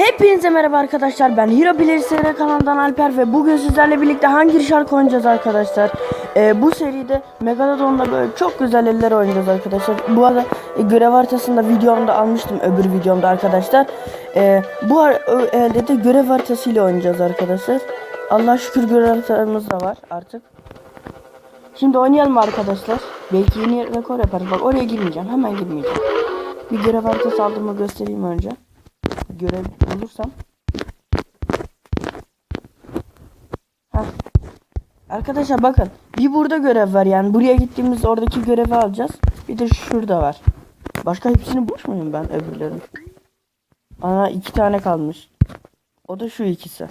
Hepinize merhaba arkadaşlar. Ben Hero Bilir kanalından Alper ve bugün sizlerle birlikte hangi şarkı oynayacağız arkadaşlar? Ee, bu seride Megalodon'la böyle çok güzel eller oynayacağız arkadaşlar. Bu arada e, görev haritasında videomda almıştım öbür videomda arkadaşlar. Ee, bu elde de görev haritasıyla oynayacağız arkadaşlar. Allah şükür görev haritamız da var artık. Şimdi oynayalım arkadaşlar. Belki yeni rekor yaparız. Bak oraya girmeyeceğim. Hemen girmeyeceğim. Bir görev haritası aldığımı göstereyim önce görev bulursam. Heh. Arkadaşlar bakın bir burada görev var yani buraya gittiğimiz oradaki görevi alacağız. Bir de şurada var. Başka hepsini boş muyum ben öbürlerin? Ana iki tane kalmış. O da şu ikisi.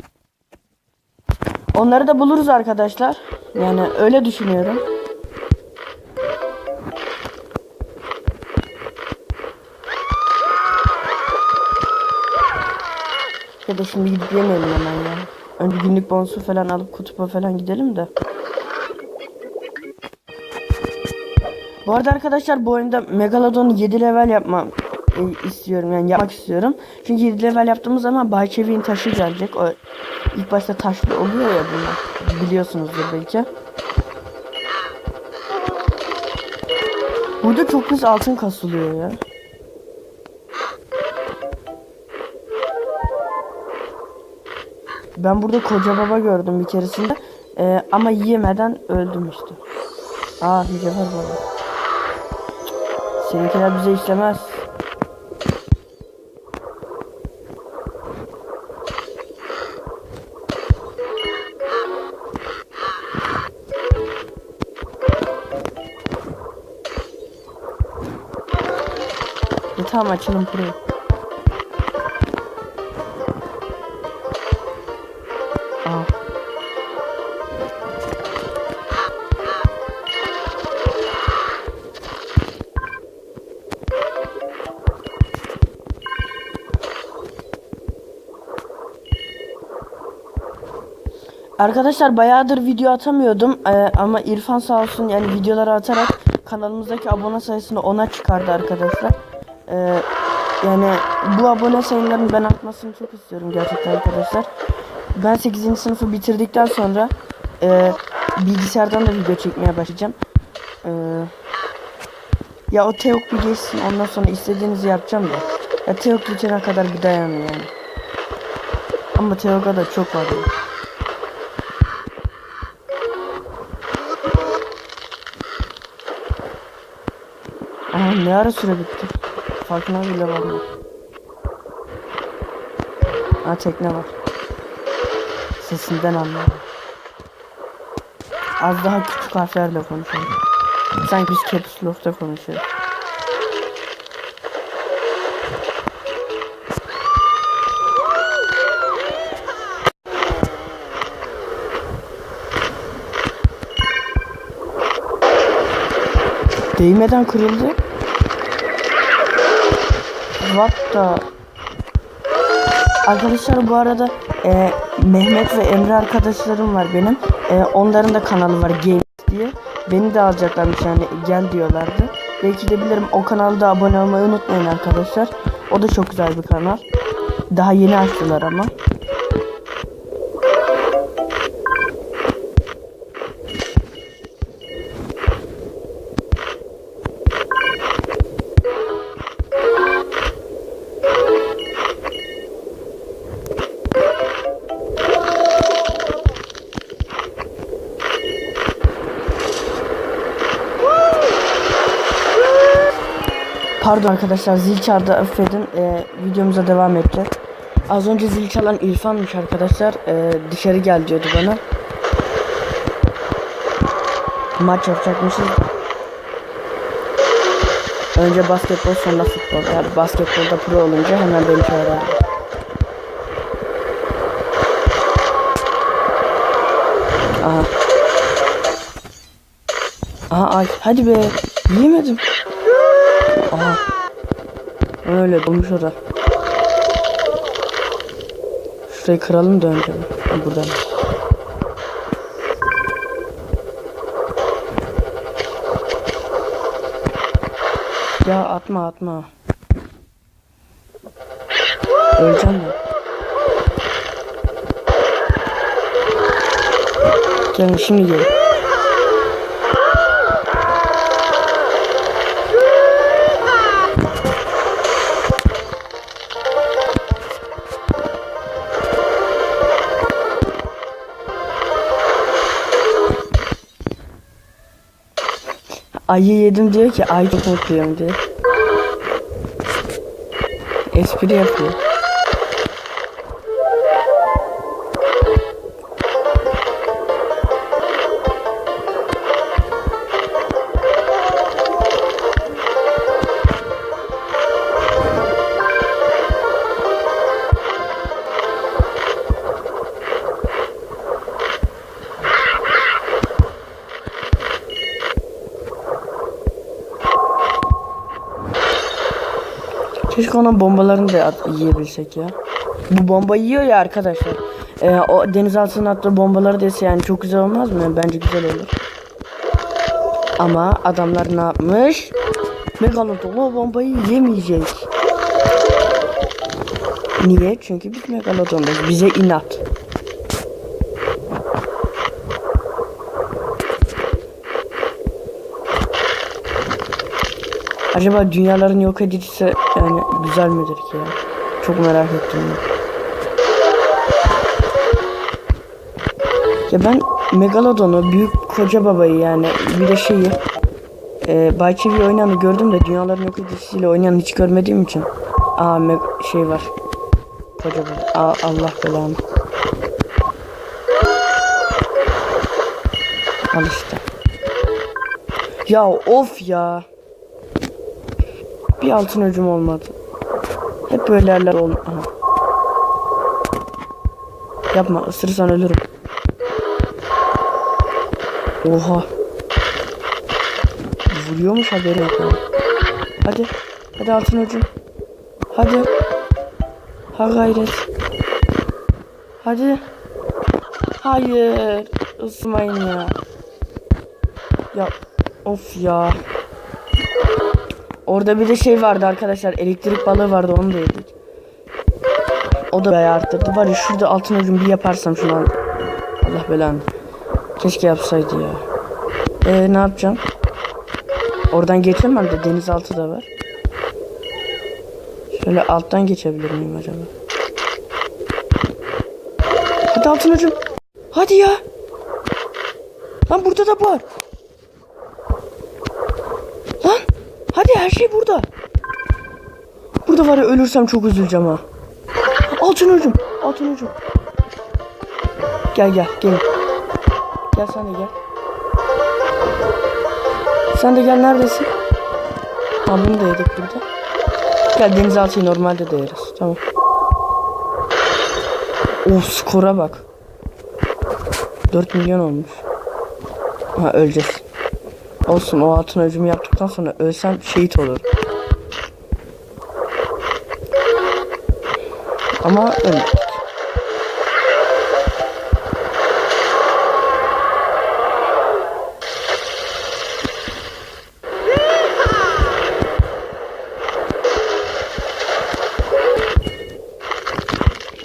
Onları da buluruz arkadaşlar. Yani öyle düşünüyorum. Da şimdi gidip yemeyelim hemen ya. Önce günlük bonusu falan alıp kutupa falan gidelim de. Bu arada arkadaşlar bu oyunda Megalodon'u 7 level yapmam e, istiyorum yani yapmak istiyorum. Çünkü 7 level yaptığımız zaman Bayçevik'in taşı gelecek. O ilk başta taşlı oluyor ya bunlar. Biliyorsunuzdur belki. Burada çok hızlı altın kasılıyor ya. Ben burada koca baba gördüm bir keresinde. Ee, ama yiyemeden öldüm işte. Aa mücevher baba. Seninkiler bize işlemez. E, tamam açalım burayı. Arkadaşlar bayağıdır video atamıyordum Ee, ama İrfan sağ olsun yani videoları atarak kanalımızdaki abone sayısını ona çıkardı arkadaşlar. Ee, yani bu abone sayılarını ben artmasını çok istiyorum gerçekten arkadaşlar. Ben 8. sınıfı bitirdikten sonra e, bilgisayardan da video çekmeye başlayacağım. E, ya o Teok bir geçsin ondan sonra istediğinizi yapacağım da. Ya Teok geçene kadar bir dayanın yani. Ama Teok'a da çok var. Yani. Aha ne ara süre bitti. Farkına bile varmadım. Ha tekne var. Sesinden anlıyorum. Az daha küçük harflerle konuşalım. Sanki biz caps lock'ta konuşuyoruz. Değmeden kırıldı. What the... Arkadaşlar bu arada e, Mehmet ve Emre arkadaşlarım var benim. E, onların da kanalı var Games diye. Beni de alacaklarmış yani gel diyorlardı. Belki de bilirim o kanalda abone olmayı unutmayın arkadaşlar. O da çok güzel bir kanal. Daha yeni açtılar ama. Pardon arkadaşlar zil çaldı affedin ee, videomuza devam edeceğiz. Az önce zil çalan İrfan'mış arkadaşlar ee, dışarı gel diyordu bana. Maç yapacakmışız. Önce basketbol sonra futbol. Yani basketbolda pro olunca hemen beni çağırıyor. Aha. Aha ay hadi be yiyemedim. Aha. Öyle bulmuş orada. Şurayı kıralım da önce. Buradan. Ya atma atma. Öleceğim mi? Canım şimdi gel. Ayı yedim diyor ki ay çok mutluyum diye. Espri yapıyor. Keşke onun bombalarını da yiyebilsek ya. Bu bomba yiyor ya arkadaşlar. Ee, o denizaltına attığı bombaları dese yani çok güzel olmaz mı? Bence güzel olur. Ama adamlar ne yapmış? Megalodon o bombayı yemeyecek. Niye? Çünkü biz Megalodon'dayız. Bize inat. Acaba dünyaların yok edicisi yani güzel midir ki ya? Çok merak ettim ya. Ya ben Megalodon'u, büyük koca babayı yani bir de şeyi e, Bay Çivi oynayanı gördüm de dünyaların yok edicisiyle oynayanı hiç görmediğim için. Aa me- şey var. Koca baba. Aa, Allah belanı. Al işte. Ya of ya. Bir altın öcüm olmadı. Hep böyle yerler ol. Aha. Yapma ısırırsan ölürüm. Oha. Vuruyormuş haberi yok. Hadi. Hadi altın öcüm. Hadi. Ha gayret. Hadi. Hayır. Ismayın ya. Ya of ya. Orada bir de şey vardı arkadaşlar. Elektrik balığı vardı onu da yedik. O da bayağı arttırdı. Var ya şurada altın ucum bir yaparsam şunu al. Allah belanı. Keşke yapsaydı ya. Ee, ne yapacağım? Oradan geçemem de denizaltı da var. Şöyle alttan geçebilir miyim acaba? Hadi altın ucum. Hadi ya. Lan burada da var. Lan. Hadi her şey burada. Burada var ya ölürsem çok üzüleceğim ha. Altın ucum. Altın ucum. Gel gel gel. Gel sen de gel. Sen de gel neredesin? Ha bunu da yedik burada. Gel denizaltıyı normalde de yeriz. Tamam. O skora bak. 4 milyon olmuş. Ha öleceğiz. Olsun o altın öcümü yaptıktan sonra ölsem şehit olurum. Ama ölmedik.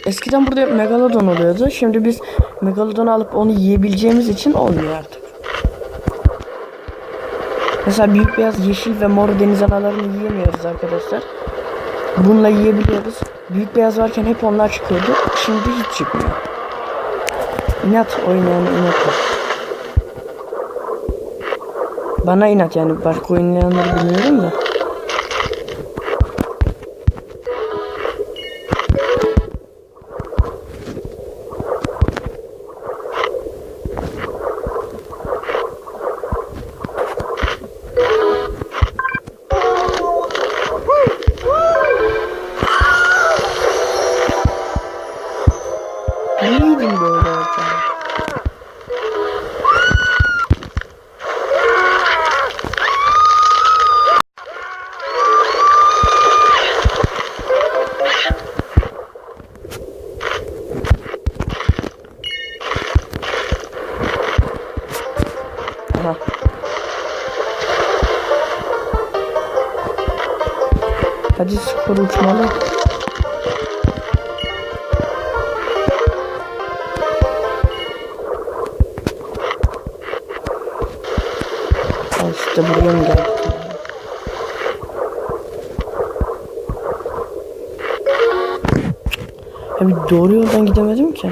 Eskiden burada megalodon oluyordu. Şimdi biz megalodon alıp onu yiyebileceğimiz için olmuyor artık. Mesela büyük beyaz yeşil ve mor deniz analarını yiyemiyoruz arkadaşlar. Bununla yiyebiliyoruz. Büyük beyaz varken hep onlar çıkıyordu. Şimdi hiç çıkmıyor. İnat oyun yani inat. Bana inat yani başka oynayanları bilmiyorum da. Helikopter uçmalı. İşte buraya mı geldim? Abi doğru yoldan gidemedim ki.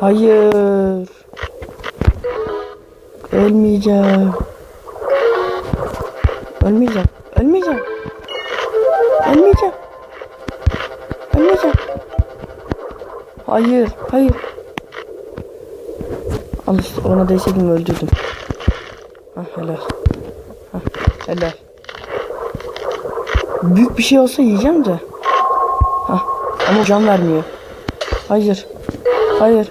Hayır. Ölmeyeceğim. Ölmeyeceğim. Ölmeyeceğim. Ölmeyeceğim. Ölmeyeceğim. Hayır. Hayır. Al işte ona değseydim öldürdüm. Hah helal. Hah helal. Büyük bir şey olsa yiyeceğim de. Hah ama can vermiyor. Hayır. Hayır.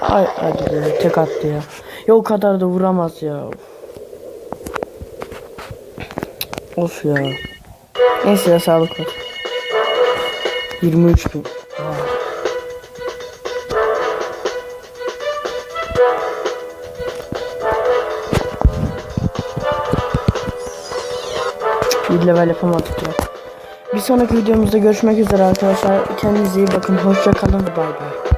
Ay be tek attı ya. Ya o kadar da vuramaz ya. Of ya. Neyse ya sağlık olsun. 23 bin. Aa. Bir level yapamadık ya. Bir sonraki videomuzda görüşmek üzere arkadaşlar. Kendinize iyi bakın. Hoşça kalın. Bay bay.